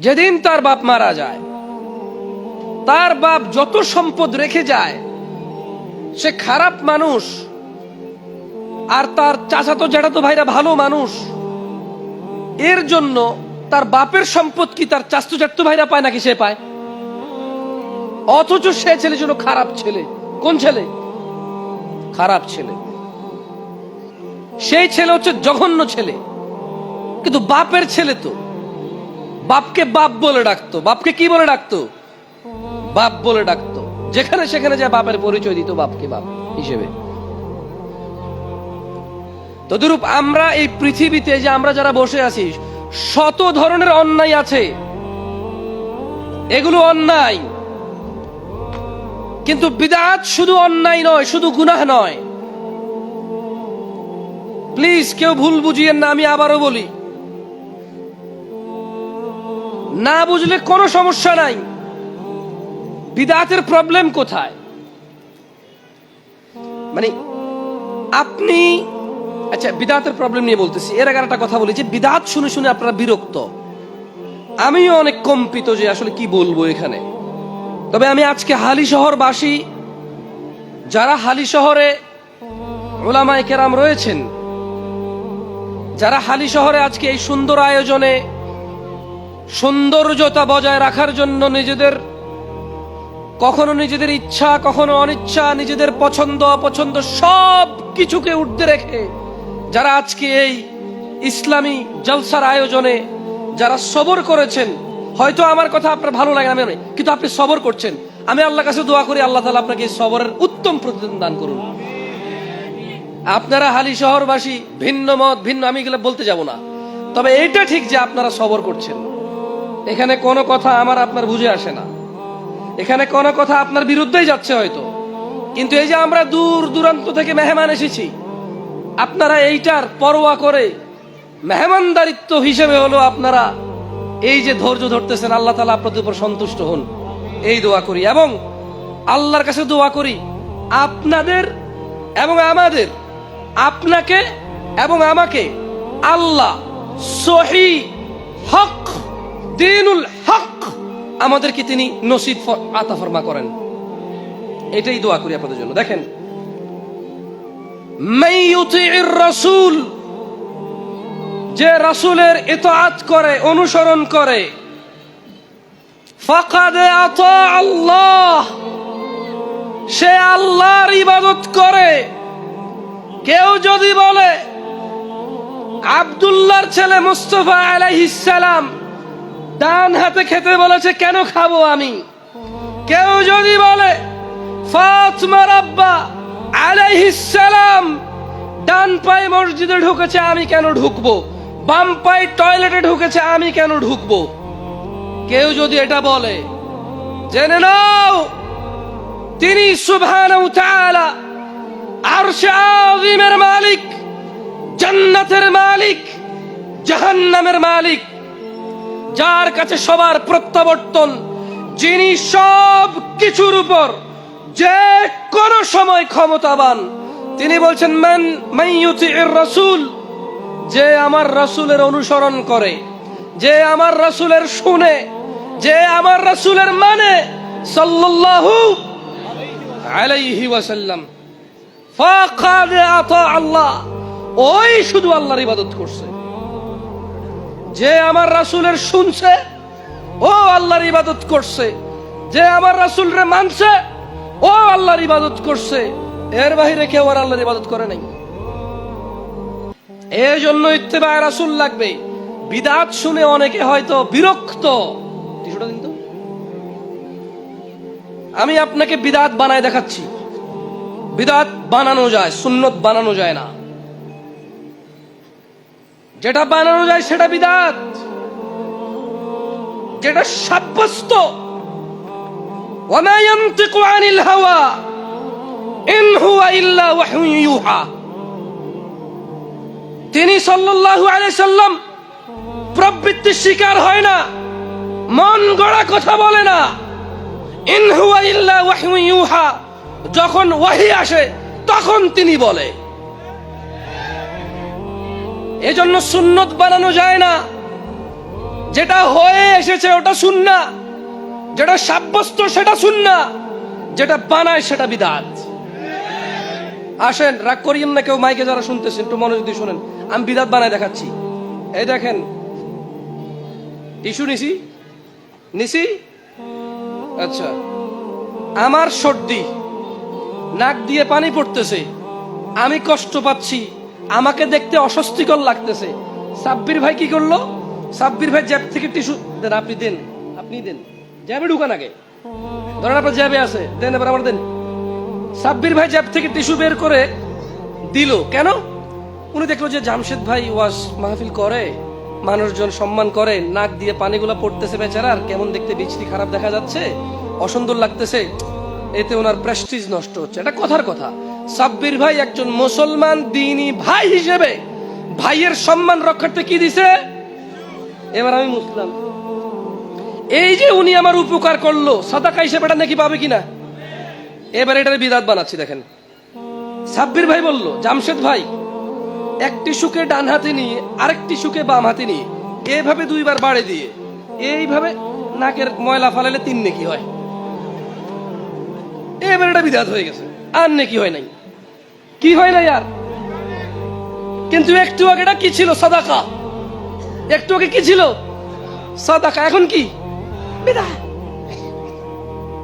যেদিন তার বাপ মারা যায়, তার বাপ যত সম্পদ রেখে যায়, সে খারাপ মানুষ, আর তার চাচাতো জ্যাঠাতো ভাইরা ভালো মানুষ, এর জন্য তার বাপের সম্পদ কি তার চাস্তু চাট্টু ভাইরা পায় নাকি সে পায়? অথচ সে ছেলে ছিল খারাপ ছেলে। কোন ছেলে? খারাপ ছেলে। সেই ছেলে হচ্ছে জঘন্য ছেলে। কিন্তু বাপের ছেলে তো। বাপকে বাপ বলে ডাকতো। বাপকে কি বলে ডাকতো? বাপ বলে ডাকতো। যেখানে সেখানে যায় বাপের পরিচয় দিত বাপকে বাপ হিসেবে। তদুরূপ আমরা এই পৃথিবীতে যে আমরা যারা বসে আছি, শত ধরনের অন্যায় আছে। এগুলো অন্যায়। কিন্তু বিদাত শুধু অন্যায় নয়, শুধু গুনাহ নয়। প্লিজ কেউ ভুল বুঝিয়েন না, আমি আবারও বলি। না বুঝলে কোনো সমস্যা নাই। বিদাতের প্রবলেম কোথায়? মানে আপনি আচ্ছা বিদাতের প্রবলেম নিয়ে বলতেছি। এর আগে একটা কথা বলি যে, বিদাত শুনে শুনে আপনারা বিরক্ত। আমিও অনেক কম্পিত যে আসলে কি বলব এখানে। তবে আমি আজকে হালি শহরবাসী, যারা হালি শহরে ওলামায় কেরাম রয়েছেন, যারা হালি শহরে আজকে এই সুন্দর আয়োজনে সৌন্দর্যতা বজায় রাখার জন্য নিজেদের, কখনো নিজেদের ইচ্ছা, কখনো অনিচ্ছা, নিজেদের পছন্দ, অপছন্দ, সব কিছুকে উঠতে রেখে যারা আজকে এই ইসলামী জলসার আয়োজনে যারা সবর করেছেন, হয়তো আমার কথা আপনার ভালো লাগে আমি কিন্তু আপনি সবর করছেন। আমি আল্লাহ কাছে দোয়া করি, আল্লাহ তালা আপনাকে সবরের উত্তম প্রতিদান দান করুন। আপনারা হালি শহরবাসী, ভিন্ন মত, ভিন্ন, আমি এগুলো বলতে যাব না। তবে এটা ঠিক যে আপনারা সবর করছেন। এখানে কোনো কথা আমার আপনার বুঝে আসে না। এখানে কোনো কথা আপনার বিরুদ্ধেই যাচ্ছে হয়তো। কিন্তু এই যে আমরা দূর দূরান্ত থেকে মেহমান এসেছি, আপনারা এইটার পরোয়া করে মেহমানদারিত্ব হিসেবে হলো আপনারা এই যে ধৈর্য ধরতেছেন, আল্লাহ তালা আপনাদের উপর সন্তুষ্ট হন। এই দোয়া করি এবং আল্লাহর কাছে দোয়া করি, আপনাদের এবং আমাদের, আপনাকে এবং আমাকে আল্লাহ সহি হক দিনুল হক। আমাদেরকে তিনি নসিব আতা ফরমা করেন। এটাই দোয়া করি আপনাদের জন্য। দেখেন রাসূল যে রাসূলের ইতাআত করে, অনুসরণ করে আল্লাহ সে আল্লাহর ইবাদত করে। কেউ যদি বলে, আব্দুল্লাহর ছেলে মুস্তফা আলাইহিস ডান হাতে খেতে বলেছে, কেন খাব আমি? কেউ যদি বলে ফাতমার আব্বা আলাইহিস সালাম, ডান পায়ে মসজিদে ঢুকেছে, আমি কেন ঢুকবো? বাম পায়ে টয়লেটে ঢুকেছে, আমি কেন ঢুকবো? কেউ যদি এটা বলে, জেনে নাও, তিনি সুবহানাহু তাআলা আরশে মালিক, জান্নাতের মালিক, জাহান্নামের মালিক। যার কাছে সবার প্রত্যাবর্তন, যিনি সব কিছুর উপর যে কোন সময় ক্ষমতাবান, তিনি বলছেন, মান মাইয়ুতির রাসূল যে আমার রাসূলের অনুসরণ করে, যে আমার রাসূলের শুনে, যে আমার রাসূলের মানে সাল্লাল্লাহু আলাইহি ওয়াসাল্লাম। ফাকাদ আতা আল্লাহ, ওই শুধু আল্লাহর ইবাদত করছে। যে আমার রাসূলের শুনছে, ও আল্লাহর ইবাদত করছে। যে আমার রাসূলরে মানছে, ও আল্লাহর ইবাদত করছে। এর বাইরে কেউ আর আল্লাহর ইবাদত করে নাই। এই জন্য ইত্তেবা রাসূল লাগবে। বিদাত শুনে অনেকে হয়তো বিরক্ত। আমি আপনাকে বিদাত বানায় দেখাচ্ছি। বিদাত বানানো যায়, সুন্নত বানানো যায় না। যেটা বানানো যায় সেটা বিদাত। যেটা সাব্যস্ত। তিনি সাল্লাম প্রবৃত্তির শিকার হয় না, মন গড়া কথা বলে না। ইনহুয়া ইল্লা যখন ওয়াহি আসে, তখন তিনি বলে। এজন্য সুন্নত বানানো যায় না। যেটা হয়ে এসেছে ওটা শুননা যেটা সাব্যস্ত সেটা শুননা যেটা বানায় সেটা বিদাত। আসেন, রাগ করিয়েন না কেউ মাইকে যারা শুনতেছেন একটু মনোযোগ দিয়ে শুনেন। আমি বিদাত বানায় দেখাচ্ছি। এই দেখেন, টিস্যু নিছি? নিছি? আচ্ছা। আমার সর্দি, নাক দিয়ে পানি পড়তেছে। আমি কষ্ট পাচ্ছি। আমাকে দেখতে অস্বস্তিকর লাগতেছে। সাব্বির ভাই কি করল? সাব্বির ভাই জ্যাব থেকে টিস্যু দেন, আপনি দেন আপনি দেন। জ্যাবে ঢুকান আগে। ধরেন আপনার জ্যাবে আছে, দেন, এবার আমার দেন। সাব্বির ভাই জ্যাব থেকে টিস্যু বের করে দিল। কেন? উনি দেখল যে জামশেদ ভাই ওয়াজ মাহফিল করে, মানুষজন সম্মান করে, নাক দিয়ে পানিগুলো পড়তেছে বেচারার কেমন দেখতে বিচরি খারাপ দেখা যাচ্ছে, অসুন্দর লাগতেছে। এতে ওনার প্রেস্টিজ নষ্ট হচ্ছে। এটা কথার কথা। সাব্বির ভাই একজন মুসলমান দিনী ভাই হিসেবে ভাইয়ের সম্মান রক্ষার্থে কি দিছে? এবার আমি মুসলাম। এই যে উনি আমার উপকার করল, সাদাকা হিসেবে এটা নাকি পাবে কিনা? এবার এটার বিদাত বানাচ্ছি, দেখেন। সাব্বির ভাই বলল, জামশেদ ভাই, একটি সুকে ডান হাতে নিয়ে, আরেকটি সুকে বাম হাতে নিয়ে এইভাবে দুইবার বাড়ে দিয়ে, এইভাবে নাকের ময়লা ফালালে তিন নেকি হয়। এবার এটা হয়ে গেছে। আর নেকি হয় নাই। কি হয় আর? কিন্তু একটু আগে কি ছিল? সাদাকা। একটু আগে কি ছিল? সাদাকা। এখন কি?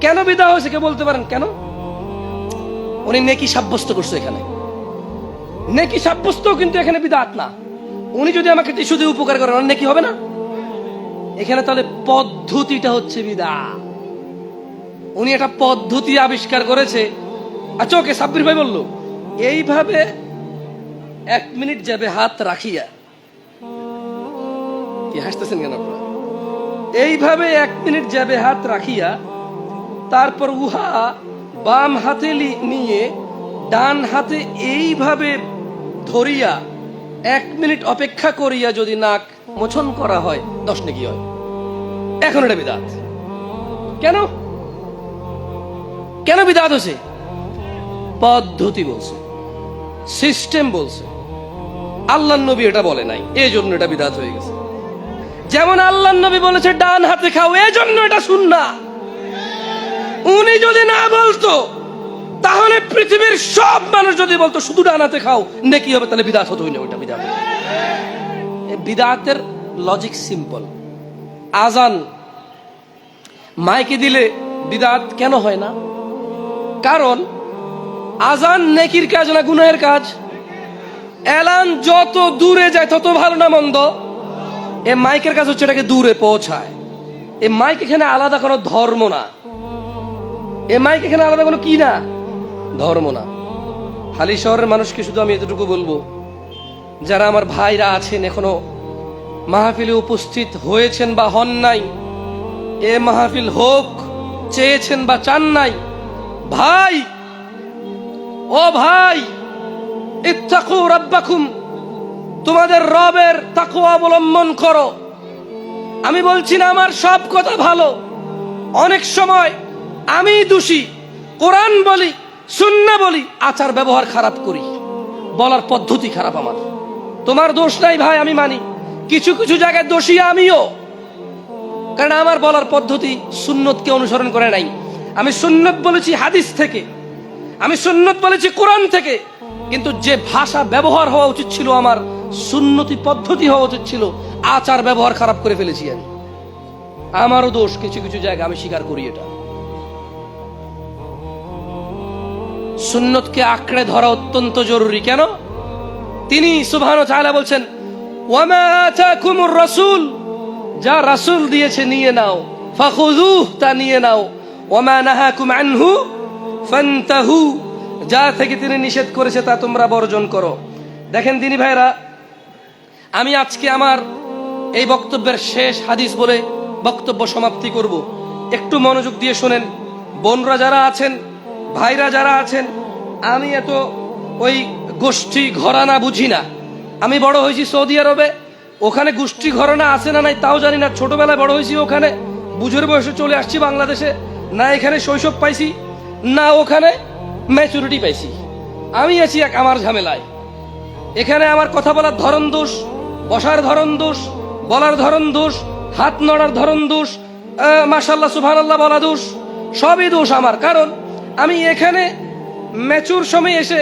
কেন বিদা হয়েছে? কে বলতে পারেন কেন? উনি নেকি সাব্যস্ত করছে এখানে। নেকি সাব্যস্ত কিন্তু এখানে বিদাত না। উনি যদি আমাকে টিস্যু দিয়ে উপকার করেন নেকি হবে না? এখানে তাহলে পদ্ধতিটা হচ্ছে বিদা। উনি একটা পদ্ধতি আবিষ্কার করেছে। আচ্ছা ওকে সাব্বির ভাই বলল, এইভাবে এক মিনিট যাবে হাত রাখিয়া। কি হাসতেছেন কেন আপনারা? এইভাবে এক মিনিট যাবে হাত রাখিয়া, তারপর উহা বাম হাতে নিয়ে ডান হাতে এইভাবে ধরিয়া এক মিনিট অপেক্ষা করিয়া যদি নাক মোচন করা হয়, দশ নাকি হয়? এখন এটা বিদাত। কেন? কেন বিদাত হয়েছে? পদ্ধতি বলছে সিস্টেম বলছে। আল্লাহ নবী এটা বলে নাই এই জন্য এটা বিদাত হয়ে গেছে। যেমন আল্লাহ নবী বলেছে, ডান হাতে খাও এই জন্য এটা শুন না উনি যদি না বলতো, তাহলে পৃথিবীর সব মানুষ যদি বলতো, শুধু ডান হাতে খাও, নেকি হবে, তাহলে বিদাত হতো না ওইটা বিদাত। বিদাতের লজিক সিম্পল আজান মাইকে দিলে বিদাত কেন হয় না? কারণ আজান নেকির কাজ না গুনাহের কাজ? এলান যত দূরে যায়, তত ভালো না মন্দ? এ মাইকের কাজ হচ্ছে এটাকে দূরে পৌঁছায়। এ মাইক এখানে আলাদা কোনো ধর্ম না। এ মাইক এখানে আলাদা কোনো কি না? ধর্ম না। হালি শহরের মানুষকে শুধু আমি এতটুকু বলব, যারা আমার ভাইরা আছেন, এখনও মাহফিলে উপস্থিত হয়েছেন বা হন নাই, এ মাহফিল হোক, চেয়েছেন বা চান নাই ভাই, ও ভাই, ইত্তাকু রাব্বাকুম, তোমাদের রবের তাকু অবলম্বন করো। আমি বলছি না আমার সব কথা ভালো। অনেক সময় আমি দোষী, কোরআন বলি, সুন্না বলি, আচার ব্যবহার খারাপ করি। বলার পদ্ধতি খারাপ আমার। তোমার দোষ নাই ভাই, আমি মানি। কিছু কিছু জায়গায় দোষী আমিও। কারণ আমার বলার পদ্ধতি সুন্নতকে অনুসরণ করে নাই। আমি সুন্নত বলেছি হাদিস থেকে, আমি সুন্নত বলেছি কোরআন থেকে, কিন্তু যে ভাষা ব্যবহার হওয়া উচিত ছিল আমার, সুন্নতি পদ্ধতি হওয়া উচিত ছিল, আচার ব্যবহার খারাপ করে ফেলেছি আমি। আমারও দোষ, কিছু কিছু জায়গা আমি স্বীকার করি এটা। সুন্নতকে আঁকড়ে ধরা অত্যন্ত জরুরি, কেন? তিনি সুবহান চাহলা বলছেন যা রাসূল দিয়েছে নিয়ে নাও, ফাখুযুহ তা নিয়ে নাও। ফান্তাহু। যা থেকে তিনি নিষেধ করেছে তা তোমরা বর্জন করো। দেখেন দিনী ভাইরা, আমি আজকে আমার এই বক্তব্যের শেষ হাদিস বলে বক্তব্য সমাপ্তি করব। একটু মনোযোগ দিয়ে শোনেন, বোনরা যারা আছেন, ভাইরা যারা আছেন, আমি এত ওই গোষ্ঠী ঘরানা বুঝি না। আমি বড় হয়েছি সৌদি আরবে, ওখানে গোষ্ঠী ঘরানা আছে না নাই তাও জানি না। ছোটবেলায় বড় হয়েছি ওখানে, বুঝের বয়সে চলে আসছি বাংলাদেশে। না এখানে শৈশব পাইছি, না ওখানে ম্যাচুরিটি পাইছি। আমি আছি এক আমার ঝামেলায়। এখানে আমার কথা বলার ধরন দোষ, বসার ধরন দোষ, বলার ধরন দোষ, হাত নড়ার ধরন দোষ মাসাল্লাহ সুভান আল্লাহ বলা দোষ, সবই দোষ আমার। কারণ আমি এখানে ম্যাচুর সময় এসে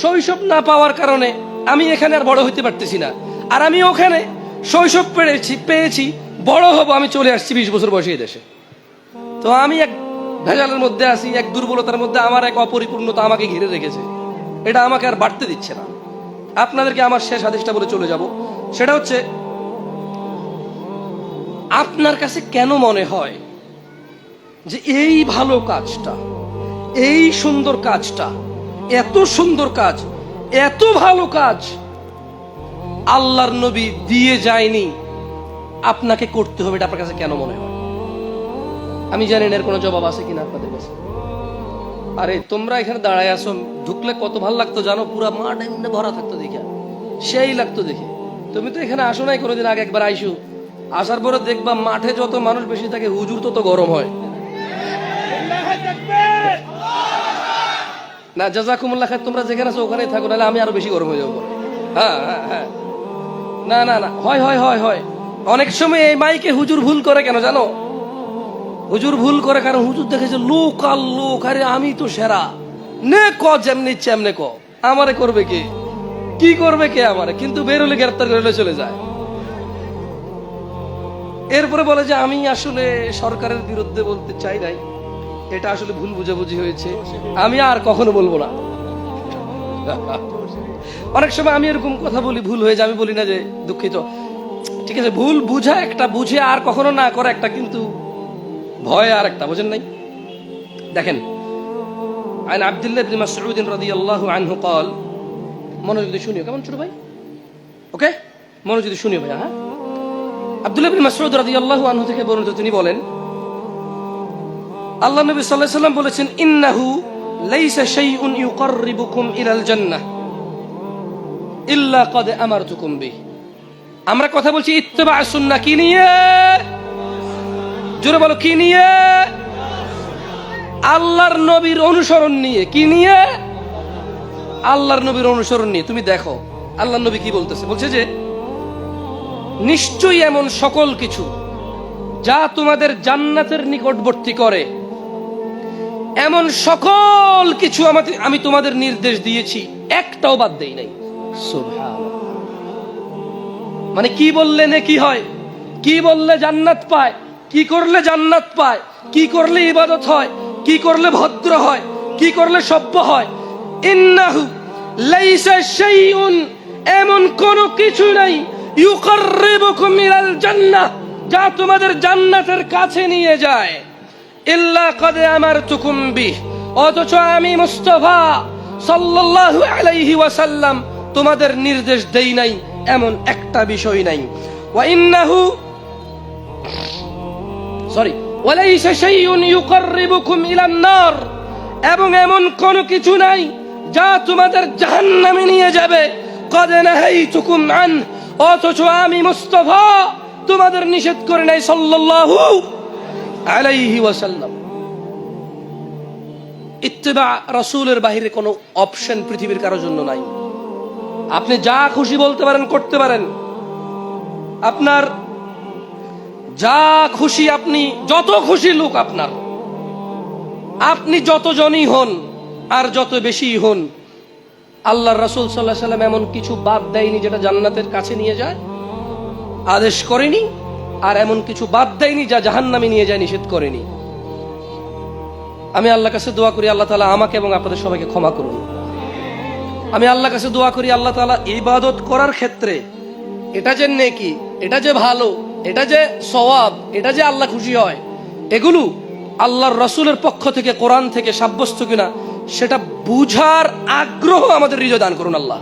শৈশব না পাওয়ার কারণে আমি এখানে আর বড় হইতে পারতেছি না। আর আমি ওখানে শৈশব পেয়েছি পেয়েছি, বড় হব, আমি চলে আসছি বিশ বছর বয়সে এই দেশে। তো আমি এক ভেজালের মধ্যে আছি, এক দুর্বলতার মধ্যে আমার এক অপরিপূর্ণতা আমাকে ঘিরে রেখেছে। এটা আমাকে আর বাড়তে দিচ্ছে না। আপনাদেরকে আমার শেষ আদেশটা বলে চলে যাব। সেটা হচ্ছে, আপনার কাছে কেন মনে হয় যে এই ভালো কাজটা, এই সুন্দর কাজটা, এত সুন্দর কাজ, এত ভালো কাজ আল্লাহর নবী দিয়ে যায়নি, আপনাকে করতে হবে, এটা আপনার কাছে কেন মনে হয়? আমি জানি এর কোনো জবাব আছে কিনা আপনাদের কাছে। আরে, তোমরা এখানে দাঁড়ায় আসো ঢুকলে কত ভালো লাগতো জানো? পুরা মাঠ এমনি ভরা থাকতো দেখে। সেই লাগতো দেখে। তুমি তো এখানে আসো নাই কোনোদিন আগে একবার, আইসু। আসার পরে দেখবা মাঠে যত মানুষ বেশি থাকে, হুজুর তত গরম হয়। না, জাজাকুমুল্লাহ খায়, তোমরা যেখানে আছো ওখানেই থাকো, নাহলে আমি আরও বেশি গরম হয়ে যাব। হ্যাঁ হ্যাঁ হ্যাঁ। না না না, হয় হয় হয় হয়। অনেক সময় এই মাইকে হুজুর ভুল করে কেন জানো? হুজুর ভুল করে কারণ হুজুর দেখেছে, লোক আর লোক, আরে আমি তো সেরা। নে ক যেমনি ইচ্ছে এমনি ক। আমারে করবে কে? কি করবে কে আমারে? কিন্তু বেরোলে গ্রেপ্তার করে চলে যায়। এরপরে বলে যে, আমি আসলে সরকারের বিরুদ্ধে বলতে চাই নাই। এটা আসলে ভুল বুঝাবুঝি হয়েছে। আমি আর কখনো বলব না। অনেক সময় আমি এরকম কথা বলি, ভুল হয়ে যায়। আমি বলি না যে, দুঃখিত। ঠিক আছে, ভুল বুঝা একটা, বুঝে আর কখনো না করে একটা কিন্তু ভয় আর একটা বুঝেন নাই দেখেন আইন আব্দুল্লাহ ইবনে মাসউদ রাদিয়াল্লাহু আনহু قال মনোযোগ দিয়ে শুনিও কেমন ছোট ভাই ওকে মনোযোগ দিয়ে শুনিও ভাই হ্যাঁ আব্দুল্লাহ ইবনে মাসউদ রাদিয়াল্লাহু আনহু থেকে বর্ণিত তিনি বলেন আল্লাহ নবী সাল্লাল্লাহু আলাইহি সাল্লাম বলেছেন ইন্নাহু লাইসা শাইউন ইউকাররিবুকুম ইলাল জান্নাহ ইল্লা কদ আমারতুকুম বিহি আমরা কথা বলছি ইত্তেবা সুন্নাহ কি নিয়ে জোরে বলো, কি নিয়ে? আল্লাহর নবীর অনুসরণ নিয়ে, কি নিয়ে? আল্লাহর নবীর অনুসরণ নিয়ে, তুমি দেখো, আল্লাহর নবী কি বলতেছে? বলছে যে, নিশ্চয়ই এমন সকল কিছু যা তোমাদের জান্নাতের নিকটবর্তী করে। এমন সকল কিছু আমাকে আমি তোমাদের নির্দেশ দিয়েছি, একটাও বাদ দেই নাই। মানে কি বললে কি হয়? কি বললে জান্নাত পায়? কি করলে জান্নাত পায়? কি করলে ইবাদত হয়? কি করলে ভদ্র হয়? কি করলে সভ্য হয়? ইন্নাহু লাইসা শাইউন, এমন কোন কিছু নাই। ইউকাররিবুকুম ইলাল জান্নাহ, যা তোমাদের জান্নাতের কাছে নিয়ে যায়। ইল্লা কদ আমারতুকুম বিহ, অথচ আমি মুস্তফা সাল্লাল্লাহু আলাইহি ওয়াসাল্লাম, তোমাদের নির্দেশ দেই নাই, এমন একটা বিষয় নাই। ওয়া ইন্নাহু সরি। ওয়ালাইসা শাইউন ইউকাররিবুকুম ইলান নার। এবং এমন কোন কিছু নাই যা তোমাদের জাহান্নামে নিয়ে যাবে। কদ নাহাইতুকুম আন, অথচ আমি মুস্তাফা তোমাদের নিষেধ করে নাই সাল্লাল্লাহু আলাইহি ওয়াসাল্লাম। ইত্তেবা রাসূলের বাইরে কোনো অপশন পৃথিবীর কারোর জন্য নাই। আপনি যা খুশি বলতে পারেন, করতে পারেন। আপনার যা খুশি আপনি, যত খুশি লোক আপনার আপনি যতজনই হন আর যত বেশি হন আল্লাহ রাসূল সাল্লাহ সাল্লাম এমন কিছু বাদ দেয়নি যেটা জান্নাতের কাছে নিয়ে যায়, আদেশ করেনি, আর এমন কিছু বাদ দেয়নি যা জাহান্নামে নিয়ে যায়, নিষেধ করেনি। আমি আল্লাহ কাছে দোয়া করি, আল্লাহ তালা আমাকে এবং আপনাদের সবাইকে ক্ষমা করুন। আমি আল্লাহ কাছে দোয়া করি, আল্লাহ তালা ইবাদত করার ক্ষেত্রে এটা যে নেকি, এটা যে ভালো এটা যে সওয়াব, এটা যে আল্লাহ খুশি হয়, এগুলো আল্লাহর রসুলের পক্ষ থেকে, কোরআন থেকে সাব্যস্ত কিনা, সেটা বুঝার আগ্রহ আমাদের হৃদয় দান করুন আল্লাহ।